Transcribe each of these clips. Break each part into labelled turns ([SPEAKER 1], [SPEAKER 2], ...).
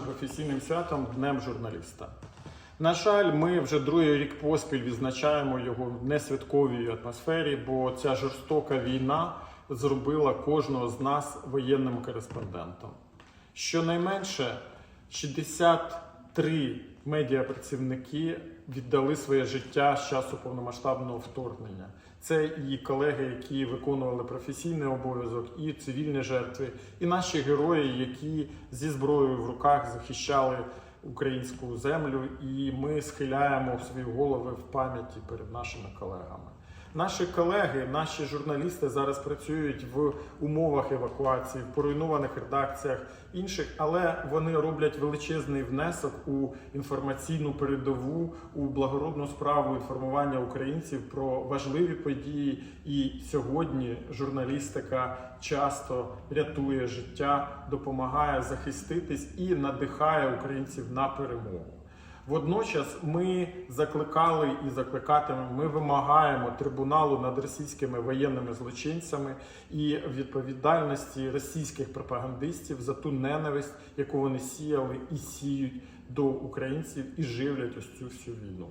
[SPEAKER 1] професійним святом Днем журналіста. На жаль, ми вже другий рік поспіль відзначаємо його в несвятковій атмосфері, бо ця жорстока війна зробила кожного з нас воєнним кореспондентом. Щонайменше 63 медіапрацівники віддали своє життя з часу повномасштабного вторгнення. Це і колеги, які виконували професійний обов'язок, і цивільні жертви, і наші герої, які зі зброєю в руках захищали українську землю, і ми схиляємо свої голови в пам'яті перед нашими колегами. Наші колеги, наші журналісти зараз працюють в умовах евакуації, в поруйнованих редакціях інших, але вони роблять величезний внесок у інформаційну передову, у благородну справу інформування українців про важливі події. І сьогодні журналістика часто рятує життя, допомагає захиститись і надихає українців на перемогу. Водночас ми закликали і закликатимемо, ми вимагаємо трибуналу над російськими воєнними злочинцями і відповідальності російських пропагандистів за ту ненависть, яку вони сіяли і сіють до українців і живлять ось цю всю війну.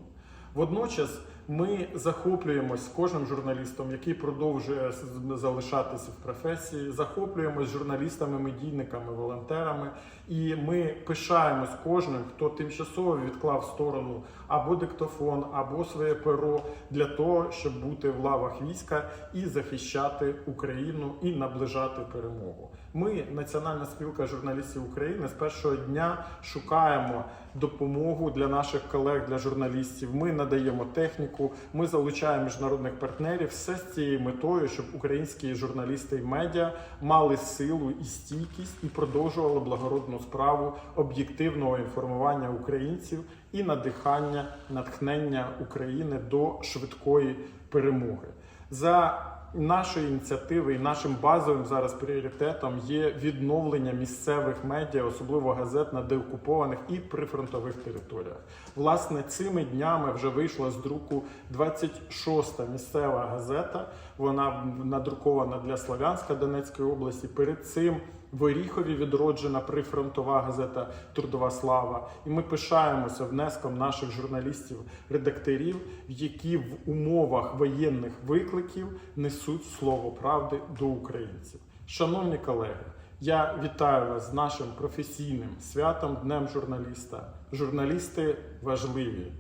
[SPEAKER 1] Водночас ми захоплюємось кожним журналістом, який продовжує залишатися в професії, захоплюємось журналістами, медійниками, волонтерами, і ми пишаємось кожним, хто тимчасово відклав в сторону або диктофон, або своє перо для того, щоб бути в лавах війська і захищати Україну і наближати перемогу. Ми, Національна спілка журналістів України, з першого дня шукаємо допомогу для наших колег, для журналістів. Ми надаємо техніку, ми залучаємо міжнародних партнерів. Все з цією метою, щоб українські журналісти і медіа мали силу і стійкість і продовжували благородну справу об'єктивного інформування українців і надихання, натхнення України до швидкої перемоги. За нашої ініціативи і нашим базовим зараз пріоритетом є відновлення місцевих медіа, особливо газет на деокупованих і прифронтових територіях. Власне, цими днями вже вийшла з друку 26-та місцева газета. Вона надрукована для Славянська Донецької області. Перед цим в Оріхові відроджена прифронтова газета Трудова слава. І ми пишаємося внеском наших журналістів-редакторів, які в умовах воєнних викликів несуть слово правди до українців. Шановні колеги, я вітаю вас з нашим професійним святом Днем журналіста. Журналісти важливі.